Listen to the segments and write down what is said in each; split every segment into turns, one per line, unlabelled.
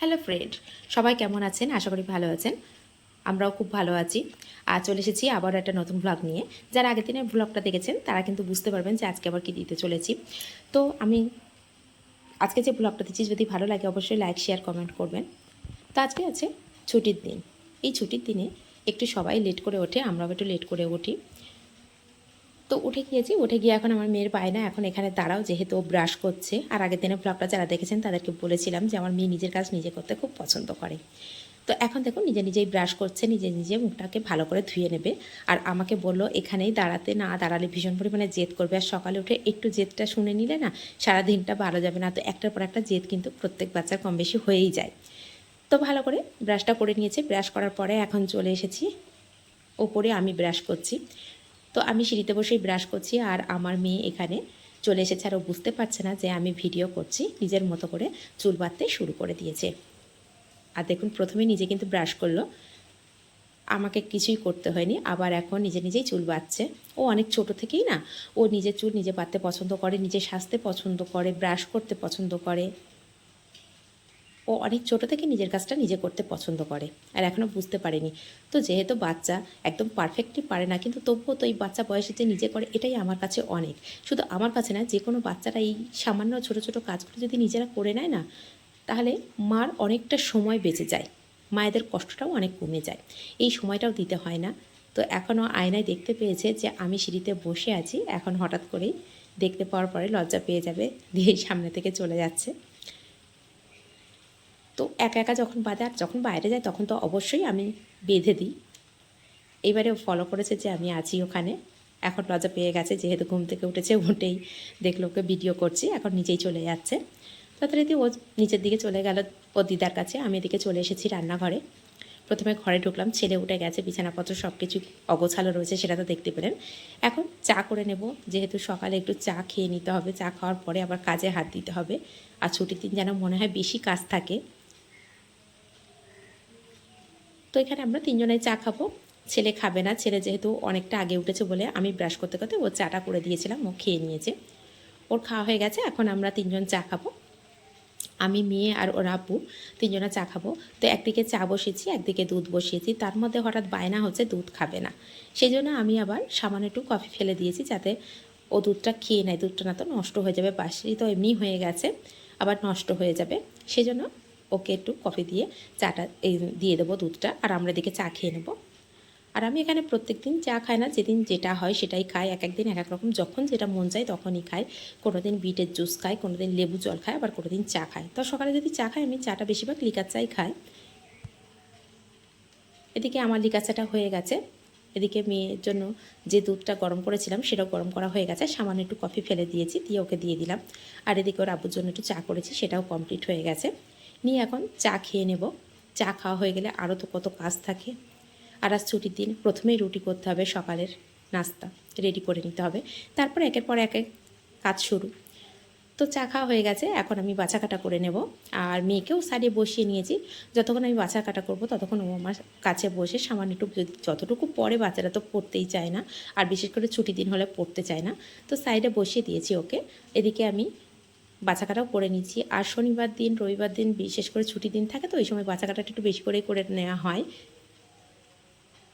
Hello friend সবাই কেমন আছেন? আশা করি ভালো আছেন। আমরাও খুব ভালো আছি। আর চলে এসেছি আবার একটা নতুন ব্লগ নিয়ে। যারা আগের দিনের ব্লগটা দেখেছেন, তারা কিন্তু বুঝতে পারবেন যে আজকে আবার কী দিতে চলেছি। তো আমি আজকে যে ব্লগটা দিচ্ছি, যদি ভালো লাগে অবশ্যই লাইক শেয়ার কমেন্ট করবেন। তো আজকে আছে ছুটির দিন। এই ছুটির দিনে একটু সবাই লেট করে ওঠে, আমরাও একটু লেট করে উঠি। তো উঠে গিয়েছি, উঠে গিয়ে এখন আমার মেয়ের পায় না এখন এখানে দাঁড়াও, যেহেতু ও ব্রাশ করছে। আর আগের দিনের ব্লগটা যারা দেখেছেন তাদেরকে বলেছিলাম যে আমার মেয়ে নিজের কাজ নিজে করতে খুব পছন্দ করে। তো এখন দেখুন নিজে নিজেই ব্রাশ করছে, নিজে নিজে মুখটাকে ভালো করে ধুয়ে নেবে। আর আমাকে বলল, এখানেই দাঁড়াতে না দাঁড়ালে ভীষণ পরিমাণে জেদ করবে। আর সকালে উঠে একটু জেদটা শুনে নিলে না সারা দিনটা ভালো যাবে না। তো একটার পর একটা জেদ কিন্তু প্রত্যেক বাচ্চার কম বেশি হয়েই যায়। তো ভালো করে ব্রাশটা করে নিয়েছে। ব্রাশ করার পরে এখন চলে এসেছি। ওপরে আমি ব্রাশ করছি। তো আমি সিঁড়িতে বসেই ব্রাশ করছি আর আমার মেয়ে এখানে চলে এসেছে আর ও বুঝতে পারছে না যে আমি ভিডিও করছি, নিজের মতো করে চুল বাঁধতে শুরু করে দিয়েছে। আর দেখুন, প্রথমে নিজে কিন্তু ব্রাশ করল। আমাকে কিছুই করতে হয়নি, আবার এখন নিজে নিজেই চুল বাঁধছে। ও অনেক ছোট থেকেই না, ও নিজের চুল নিজে বাঁধতে পছন্দ করে, নিজে সাজতে পছন্দ করে ব্রাশ করতে পছন্দ করে। ও অনেক ছোট থেকে নিজের কাজটা নিজে করতে পছন্দ করে। আর এখনও বুঝতে পারেনি। তো যেহেতু বাচ্চা, একদম পারফেক্টলি পারে না, কিন্তু তবুও তো এই বাচ্চা বয়সে যে নিজে করে, এটাই আমার কাছে অনেক। শুধু আমার কাছে না, যে কোনো বাচ্চারা এই সামান্য ছোট ছোট কাজগুলো যদি নিজেরা করে নেয় না, তাহলে মার অনেকটা সময় বেঁচে যায়। মায়েদের কষ্টটাও অনেক কমে যায়। এই সময়টাও দিতে হয় না। তো এখনও আয়নায় দেখতে পেয়েছে যে আমি সিঁড়িতে বসে আছি। এখন হঠাৎ করেই দেখতে পাওয়ার পরে লজ্জা পেয়ে যাবে, দিয়ে সামনে থেকে চলে যাচ্ছে। তো একা একা যখন বাঁধে আর যখন বাইরে যায় তখন তো অবশ্যই আমি বেঁধে দিই। এবারে ফলো করেছে যে আমি আছি ওখানে। এখন লজ্জা পেয়ে গেছে, যেহেতু ঘুম থেকে উঠেছে, উঠেই দেখল ওকে ভিডিও করছি, এখন নিজেই চলে যাচ্ছে। তাড়াতাড়ি ও নিচের দিকে চলে গেল ও দিদার কাছে। আমি এদিকে চলে এসেছি রান্নাঘরে। প্রথমে ঘরে ঢুকলাম, ছেলে উঠে গেছে, বিছানাপত্র সব কিছু অগোছালো রয়েছে, সেটা তো দেখতে পেলেন। এখন চা করে নেব, যেহেতু সকালে একটু চা খেয়ে নিতে হবে। চা খাওয়ার পরে আবার কাজে হাত দিতে হবে। আর ছুটির দিন যেন মনে হয় বেশি কাজ থাকে। তো এখানে আমরা তিনজনে চা খাব। ছেলে খাবে না, ছেলে যেহেতু অনেকটা আগে উঠেছে বলে আমি ব্রাশ করতে করতে ও চাটা করে দিয়েছিলাম, ও খেয়ে নিয়েছে। ওর খাওয়া হয়ে গেছে, এখন আমরা তিনজন চা খাব। আমি, মেয়ে আর ওর আপু তিনজনে চা খাব। তো একদিকে চা বসিয়েছি, একদিকে দুধ বসিয়েছি। তার মধ্যে হঠাৎ বায়না হচ্ছে, দুধ খাবে না। সেই জন্য আমি আবার সামান্য একটু কফি ফেলে দিয়েছি যাতে ও দুধটা খেয়ে নেয়। দুধটা না তো নষ্ট হয়ে যাবে, বাসি তো এমনি হয়ে গেছে, আবার নষ্ট হয়ে যাবে। সেই জন্য ওকে একটু কফি দিয়ে চাটা এই দিয়ে দেবো দুধটা, আর আমরা এদিকে চা খেয়ে নেব। আর আমি এখানে প্রত্যেক দিন চা খাই না, যেদিন যেটা হয় সেটাই খাই। এক একদিন এক এক রকম, যখন যেটা মন চায় তখনই খাই। কোনো দিন বিটের জুস খাই কোনো দিন লেবু জল খাই, আবার কোনো দিন চা খাই। তো সকালে যদি চা খাই, আমি চাটা বেশিরভাগ লিকার চাই খাই। এদিকে আমার লিকার চাটা হয়ে গেছে। এদিকে মেয়ের জন্য যে দুধটা গরম করেছিলাম, সেটাও গরম করা হয়ে গেছে। সামান্য একটু কফি ফেলে দিয়েছি, দিয়ে ওকে দিয়ে দিলাম। আর এদিকে ওর আব্বুর জন্য একটু চা করেছি, সেটাও কমপ্লিট হয়ে গেছে। নিয়ে এখন চা খেয়ে নেব। চা খাওয়া হয়ে গেলে আরও তো কত কাজ থাকে। আর আজ ছুটির দিন প্রথমেই রুটি করতে হবে সকালের নাস্তা রেডি করে নিতে হবে। তারপর একের পর এক এক কাজ শুরু। তো চা খাওয়া হয়ে গেছে, এখন আমি বাছা কাটা করে নেব। আর মেয়েকেও সাইডে বসিয়ে নিয়েছি, যতক্ষণ আমি বাছা কাটা করব ততক্ষণ ও আমার কাছে বসে সামান্য একটু যদি যতটুকু পরে বাচ্চারা তো পড়তেই চায় না, আর বিশেষ করে ছুটি দিন হলে পড়তে চায় না, তো সাইডে বসিয়ে দিয়েছি ওকে। এদিকে আমি বাছা কাটাও করে নিচ্ছি। আর শনিবার দিন, রবিবার দিন বিশেষ করে ছুটি দিন থাকে তো, ওই সময় বাছা কাটাটা একটু বেশি করেই করে নেওয়া হয়।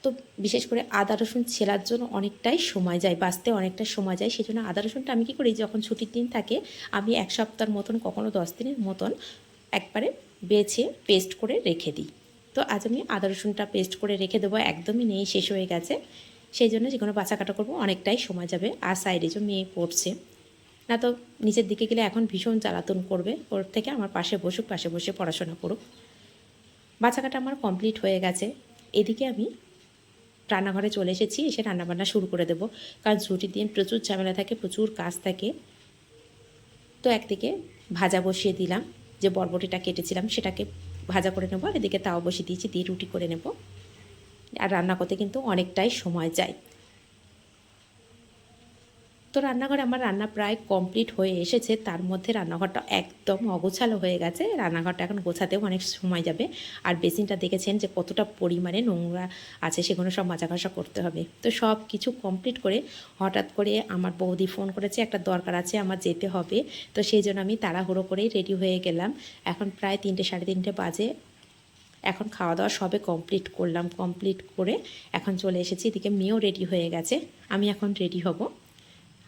তো বিশেষ করে আদা, রসুন ছেলার জন্য অনেকটাই সময় যায়, বাঁচতে অনেকটা সময় যায়। সেই জন্য আদা, রসুনটা আমি কী করি, যখন ছুটির দিন থাকে, আমি এক সপ্তাহের মতন, কখনো দশ দিনের মতন একবারে বেছে পেস্ট করে রেখে দিই। তো আজ আমি আদা, রসুনটা পেস্ট করে রেখে দেবো, একদমই নেই, শেষ হয়ে গেছে। সেই জন্য যে কোনো বাচ্চা কাটা করব, অনেকটাই সময় যাবে। আর সাইডে যে মেয়ে পড়ছে না তো নিচের দিকে গেলে এখন ভীষণ জ্বালাতন করবে, ওর থেকে আমার পাশে বসুক, পাশে বসে পড়াশোনা করুক। বাচ্চা কাটা আমার কমপ্লিট হয়ে গেছে। এদিকে আমি রান্নাঘরে চলে এসেছি, এসে রান্নাবান্না শুরু করে দেবো। কারণ ছুটির দিন প্রচুর ঝামেলা থাকে, প্রচুর কাজ থাকে। তো একদিকে ভাজা বসিয়ে দিলাম, যে বরবটিটা কেটেছিলাম, সেটাকে ভাজা করে নেব, আর এদিকে তাও বসিয়ে দিয়েছি, দিয়ে রুটি করে নেব। আর রান্না করতে কিন্তু অনেকটাই সময় যায় তো রান্নাঘরে আমার রান্না প্রায় কমপ্লিট হয়ে এসেছে। তার মধ্যে রান্নাঘরটা একদম অগোছালো হয়ে গেছে। রান্নাঘরটা এখন গোছাতেও অনেক সময় যাবে। আর বেসিনটা দেখেছেন যে কতটা পরিমাণে নোংরা আছে, সেগুলো সব মাজা ঘষা করতে হবে। তো সব কিছু কমপ্লিট করে হঠাৎ করে আমার বৌদি ফোন করেছে, একটা দরকার আছে, আমার যেতে হবে। তো সেই জন্য আমি তাড়াহুড়ো করেই রেডি হয়ে গেলাম। এখন প্রায় তিনটে, সাড়ে তিনটে বাজে। এখন খাওয়া দাওয়া সবে কমপ্লিট করলাম। কমপ্লিট করে এখন চলে এসেছি। এদিকে মেয়েও রেডি হয়ে গেছে। আমি এখন রেডি হব।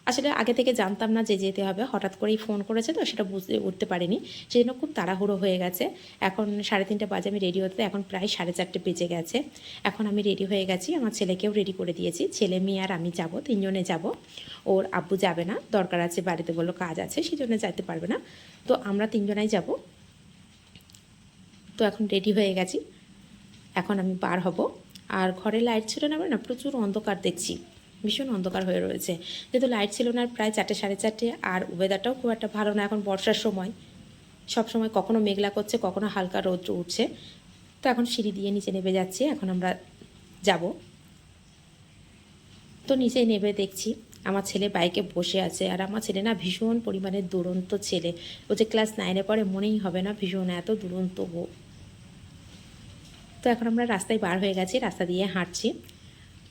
আসলে আগে থেকে জানতাম না যে যেতে হবে। হঠাৎ করেই ফোন করেছে তো সেটা বুঝতে, উঠতে পারিনি। সেই জন্য খুব তাড়াহুড়ো হয়ে গেছে। এখন সাড়ে তিনটে বাজে, আমি রেডি হতে, এখন প্রায় সাড়ে চারটে বেজে গেছে। এখন আমি রেডি হয়ে গেছি, আমার ছেলেকেও রেডি করে দিয়েছি। ছেলে, মেয়ে আর আমি যাব, তিনজনে যাব। ওর আব্বু যাবে না, দরকার আছে বাড়িতে বলল কাজ আছে সেই জন্য যেতে পারবে না। তো আমরা তিনজনাই যাব। তো এখন রেডি হয়ে গেছি। এখন আমি বার হব। আর ঘরে লাইট ছিল না না, প্রচুর অন্ধকার দেখছি। ভীষণ অন্ধকার হয়ে রয়েছে। যেহেতু লাইট ছিল না, প্রায় চারটে, সাড়ে চারটে, আর ওয়েদারটাও খুব একটা ভালো না। এখন বর্ষার সময়। সব সময় কখনো মেঘলা করছে, কখনো হালকা রৌদ্র উঠছে। তো এখন সিঁড়ি দিয়ে নিচে নেমে যাচ্ছি। এখন আমরা যাব। তো নিচে নেমে দেখছি আমার ছেলে বাইকে বসে আছে। আর আমার ছেলে না ভীষণ পরিমাণে দুরন্ত ছেলে। ও যে ক্লাস নাইনে পরে মনেই হবে না ভীষণ এত দুরন্ত তো এখন আমরা রাস্তায় বার হয়ে গেছি, রাস্তা দিয়ে হাঁটছি।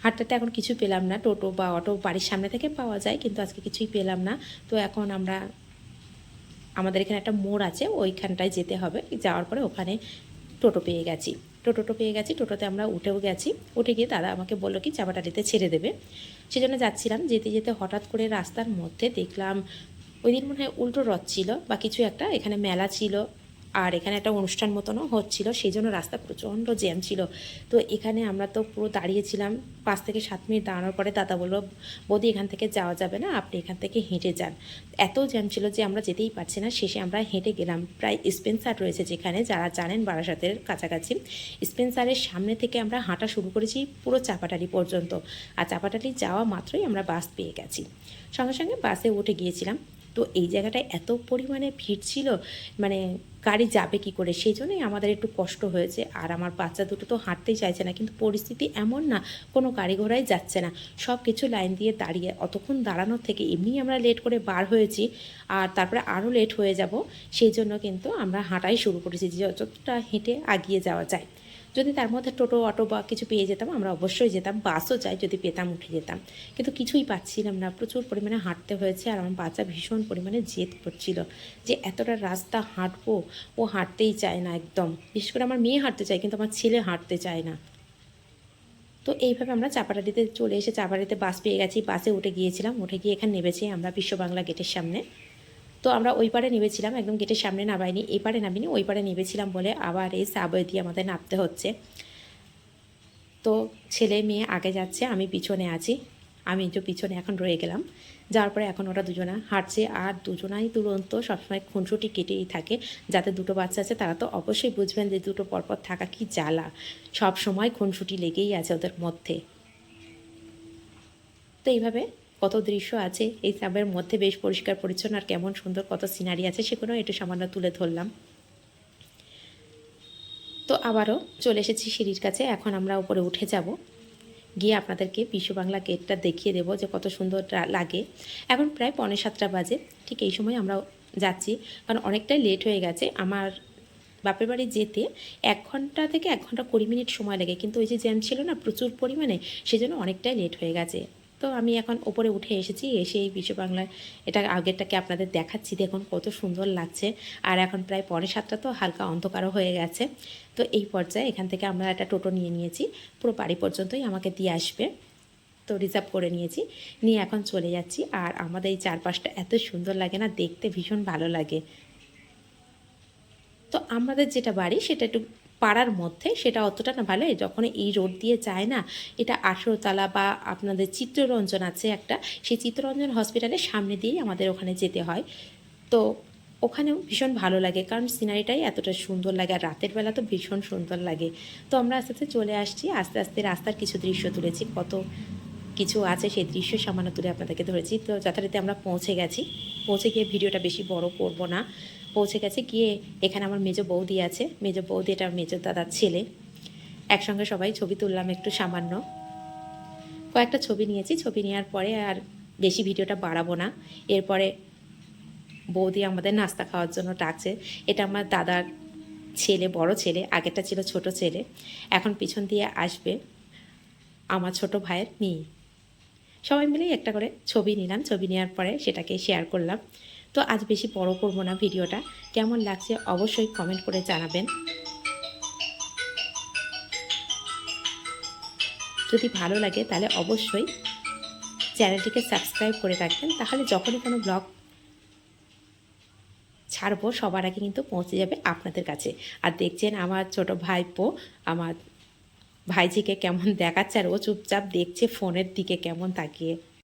হাঁটতে এখন কিছু পেলাম না, টোটো বা অটো বাড়ির সামনে থেকে পাওয়া যায়, কিন্তু আজকে কিছুই পেলাম না। তো এখন আমরা, আমাদের এখানে একটা মোড় আছে, ওইখানটায় যেতে হবে। যাওয়ার পরে ওখানে টোটো পেয়ে গেছি। টোটোটো পেয়ে গেছি, টোটোতে আমরা উঠেও গেছি। উঠে গিয়ে দাদা আমাকে বলল কি চাপাটালিতে ছেড়ে দেবে। সেজন্য যাচ্ছিলাম, যেতে যেতে হঠাৎ করে রাস্তার মধ্যে দেখলাম, ওই দিন মনে হয় উল্টো রথ ছিল বা কিছু একটা, এখানে মেলা ছিল। আর এখানে একটা অনুষ্ঠান মতনও হচ্ছিল সেই জন্য রাস্তা প্রচণ্ড জ্যাম ছিল। তো এখানে আমরা তো পুরো দাঁড়িয়েছিলাম, পাঁচ থেকে সাত মিনিট দাঁড়ানোর পরে দাদা বলল, বৌদি, এখান থেকে যাওয়া যাবে না, আপনি এখান থেকে হেঁটে যান। এত জ্যাম ছিল যে আমরা যেতেই পারছি না, শেষে আমরা হেঁটে গেলাম। প্রায় স্পেন্সার রয়েছে যেখানে, যারা জানেন বারাসাতের কাছাকাছি। স্পেন্সারের সামনে থেকে আমরা হাঁটা শুরু করেছি পুরো চাপাটালি পর্যন্ত। আর চাপাটালি যাওয়া মাত্রই আমরা বাস পেয়ে গেছি। সঙ্গে সঙ্গে বাসে উঠে গিয়েছিলাম। তো এই জায়গাটায় এত পরিমাণে ভিড় ছিল মানে গাড়ি যাবে কি করে? সেই জন্যই আমাদের একটু কষ্ট হয়েছে। আর আমার বাচ্চা দুটো তো হাঁটতেই চাইছে না, কিন্তু পরিস্থিতি এমন না, কোনো গাড়ি ঘোড়াই যাচ্ছে না। সব কিছু লাইন দিয়ে দাঁড়িয়ে, অতক্ষণ দাঁড়ানোর থেকে এমনি আমরা লেট করে বার হয়েছি, আর তারপরে আরও লেট হয়ে যাব। সেই জন্য কিন্তু আমরা হাঁটাই শুরু করেছি যতটা হেঁটে আগিয়ে যাওয়া যায়। যদি তার মধ্যে টোটো, অটো বা কিছু পেয়ে যেতাম, আমরা অবশ্যই যেতাম, বাসও চাই, যদি পেতাম উঠে যেতাম। কিন্তু কিছুই পাচ্ছিলাম না, প্রচুর পরিমাণে হাঁটতে হয়েছে আর আমার বাচ্চা ভীষণ পরিমাণে জেদ করছিল যে এতটা রাস্তা হাঁটবো, ও হাঁটতেই চায় না একদম। বিশেষ করে আমার মেয়ে হাঁটতে চায়, কিন্তু আমার ছেলে হাঁটতে চায় না। তো এইভাবে আমরা চাপাটালিতে চলে এসে চাপাটালিতে বাস পেয়ে গেছি, বাসে উঠে গিয়েছিলাম, উঠে গিয়ে এখানে নেমেছি আমরা বিশ্ব বাংলা গেটের সামনে। তো আমরা ওই পারে নেমেছিলাম, একদম গেটের সামনে নামাইনি, এই পারে নামিনি, ওই পারে নেমেছিলাম বলে আবার এই সাবওয়ে দিয়ে আমাদের নামতে হচ্ছে। তো ছেলে মেয়ে আগে যাচ্ছে, আমি পিছনে আছি, আমি যে পিছনে এখন রয়ে গেলাম। যাওয়ার পরে এখন ওরা দুজনা হাঁটছে, আর দুজনাই দুরন্ত, সবসময় খুনসুটি কেটেই থাকে। যাতে দুটো বাচ্চা আছে, তারা তো অবশ্যই বুঝবেন যে দুটো পরপর থাকা কি জ্বালা। সব সময় খুনসুটি লেগেই আছে ওদের মধ্যে। তো এইভাবে কত দৃশ্য আছে এই সাবের মধ্যে বেশ পরিষ্কার, পরিচ্ছন্ন আর কেমন সুন্দর কত সিনারি আছে সেগুলো একটু সামান্য তুলে ধরলাম। তো আবারও চলে এসেছি সিঁড়ির কাছে, এখন আমরা উপরে উঠে যাব। গিয়ে আপনাদেরকে বিশ্ব বাংলা গেটটা দেখিয়ে দেবো যে কত সুন্দর লাগে। এখন প্রায় পৌনে সাতটা বাজে, ঠিক এই সময় আমরা যাচ্ছি। কারণ অনেকটাই লেট হয়ে গেছে। আমার বাপের বাড়ি যেতে এক ঘণ্টা থেকে এক ঘণ্টা কুড়ি মিনিট সময় লাগে। কিন্তু ওই যে জ্যাম ছিল না, প্রচুর পরিমাণে, সেজন্য অনেকটাই লেট হয়ে গেছে। তো আমি এখন ওপরে উঠে এসেছি, এসে এই বিশ্ব বাংলার এটা আগেরটাকে আপনাদের দেখাচ্ছি। দেখুন কত সুন্দর লাগছে। আর এখন প্রায় পরে সাতটা তো, হালকা অন্ধকারও হয়ে গেছে। তো এই পর্যায়ে এখান থেকে আমরা একটা টোটো নিয়ে নিয়েছি। পুরো বাড়ি পর্যন্তই আমাকে দিয়ে আসবে। তো রিজার্ভ করে নিয়েছি। নিয়ে এখন চলে যাচ্ছি। আর আমাদের এই চারপাশটা এত সুন্দর লাগে না, দেখতে ভীষণ ভালো লাগে। তো আমাদের যেটা বাড়ি সেটা একটু পাড়ার মধ্যে সেটা অতটা না ভালো। যখন এই রোড দিয়ে যায় না, এটা আঠেরোতলা বা আপনাদের চিত্ররঞ্জন আছে একটা, সেই চিত্ররঞ্জন হসপিটালের সামনে দিয়েই আমাদের ওখানে যেতে হয়। তো ওখানেও ভীষণ ভালো লাগে, কারণ সিনারিটাই এতটা সুন্দর লাগে আর রাতের বেলা তো ভীষণ সুন্দর লাগে। তো আমরা আস্তে আস্তে চলে আসছি, আস্তে আস্তে রাস্তার কিছু দৃশ্য তুলেছি, কত কিছু আছে, সেই দৃশ্য সামান্য তুলে আপনাদেরকে ধরেছি। তো যথারীতি আমরা পৌঁছে গেছি। পৌঁছে গিয়ে ভিডিওটা বেশি বড় করব না। পৌঁছে গেছে, গিয়ে এখানে আমার মেজো বৌদি আছে। মেজো বৌদি এটা মেজো দাদার ছেলে। একসঙ্গে সবাই ছবি তুললাম একটু সামান্য। কয়েকটা ছবি নিয়েছি। ছবি নেওয়ার পরে আর বেশি ভিডিওটা বাড়াবো না। এরপরে বৌদি আমাদের নাস্তা খাওয়ার জন্য ডাকছে। এটা আমার দাদার ছেলে, বড় ছেলে, আগেরটা ছিল ছোট ছেলে। এখন পিছন দিয়ে আসবে। আমার ছোট ভাইয়ের মেয়ে। সবাই মিলেই একটা করে ছবি নিলাম। ছবি নেওয়ার পরে সেটাকে শেয়ার করলাম। তো আজ বেশি বড় করব না ভিডিওটা। কেমন লাগছে অবশ্যই কমেন্ট করে জানাবেন। যদি ভালো লাগে তাহলে অবশ্যই চ্যানেলটিকে সাবস্ক্রাইব করে রাখবেন। তাহলে যখনই কোনো ব্লগ ছাড়বো, সবার আগে কিন্তু পৌঁছে যাবে আপনাদের কাছে। আর দেখছেন আমার ছোট ভাইপো, আমার ভাইজিকে কেমন দেখাচ্ছে আর ও চুপচাপ দেখছে ফোনের দিকে কেমন তাকিয়ে।